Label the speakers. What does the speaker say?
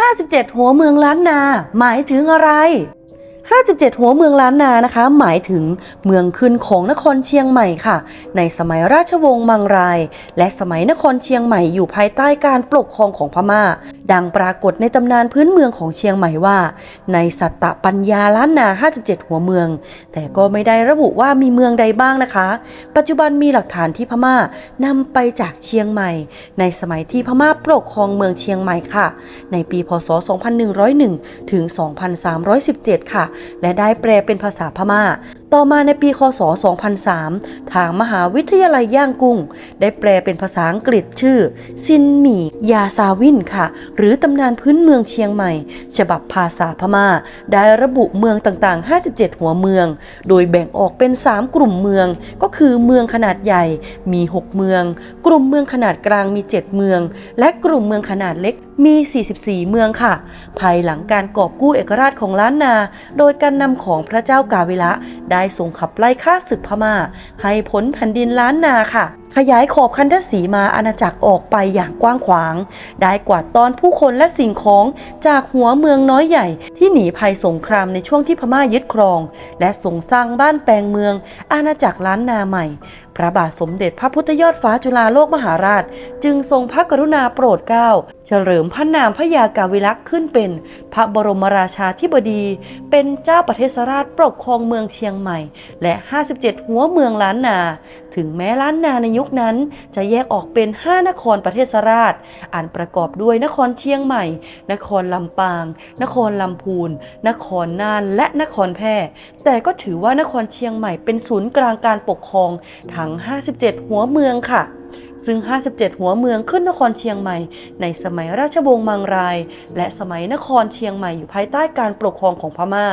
Speaker 1: 57 หัวเมืองล้านนา หมายถึงอะไร 57 หัวเมืองล้านนานะคะ หมายถึงเมืองขึ้นของนครเชียงใหม่ค่ะ ในสมัยราชวงศ์มังราย และสมัยนครเชียงใหม่อยู่ภายใต้การปกครองของพม่าดังปรากฏในตำนานพื้นเมืองของเชียงใหม่ว่า ในสัตตปัญญาล้านนา 57 หัวเมือง แต่ก็ไม่ได้ระบุว่ามีเมืองใดบ้างนะคะ ปัจจุบันมีหลักฐานที่พม่านำไปจากเชียงใหม่ ในสมัยที่พม่าปกครองเมืองเชียงใหม่ค่ะ ในปีพศ 2101 ถึง 2317 ค่ะ และได้แปลเป็นภาษาพม่า ต่อมาในปีคศ 2003 ทางมหาวิทยาลัยย่างกุ้ง ได้แปลเป็นภาษาอังกฤษชื่อ ซินหมียาซาวินค่ะ หรือตำนานพื้นเมืองเชียงใหม่ ฉบับภาษาพม่า ได้ระบุเมืองต่างๆ 57 หัวเมือง โดยแบ่งออกเป็น 3 กลุ่มเมือง ก็คือเมืองขนาดใหญ่มี 6 เมือง กลุ่มเมืองขนาดกลางมี 7 เมือง และกลุ่มเมืองขนาดเล็กมี 44 เมืองค่ะ ภายหลังการกอบกู้เอกราชของล้านนา โดยการนำของพระเจ้ากาเวละได้ส่งขับไล่ข้าศึกพม่า ให้พ้นแผ่นดินล้านนาค่ะ ขยายขอบคันธสีมาอาณาจักรออกไปอย่างกว้างขวาง ได้กวาดตอนผู้คนและสิ่งของจากหัวเมืองน้อยใหญ่ที่หนีภัยสงครามในช่วงที่พม่ายึดครอง และทรงสร้างบ้านแปลงเมือง อาณาจักรล้านนาใหม่ พระบาทสมเด็จพระพุทธยอดฟ้าจุฬาโลกมหาราช จึงทรงพระกรุณาโปรดเกล้าเฉลิมพระนามพระยากาวิลักษ์ขึ้นเป็น พระบรมราชาธิบดี เป็นเจ้าประเทศราชปกครองเมืองเชียงใหม่ และ 57 หัวเมืองล้านนา ถึงแม้ล้านนาในยุคนั้นจะแยกออกเป็น 5 นครประเทศราชอันประกอบด้วยนครเชียงใหม่ นครลำปาง นครลำพูน นครน่าน และนครแพร่ แต่ก็ถือว่านครเชียงใหม่เป็นศูนย์กลางการปกครองทั้ง 57 หัวเมืองค่ะซึ่ง 57 หัวเมืองขึ้นนครเชียงใหม่ ในสมัยราชวงศ์มังราย และสมัยนครเชียงใหม่อยู่ภายใต้การปกครองของพม่า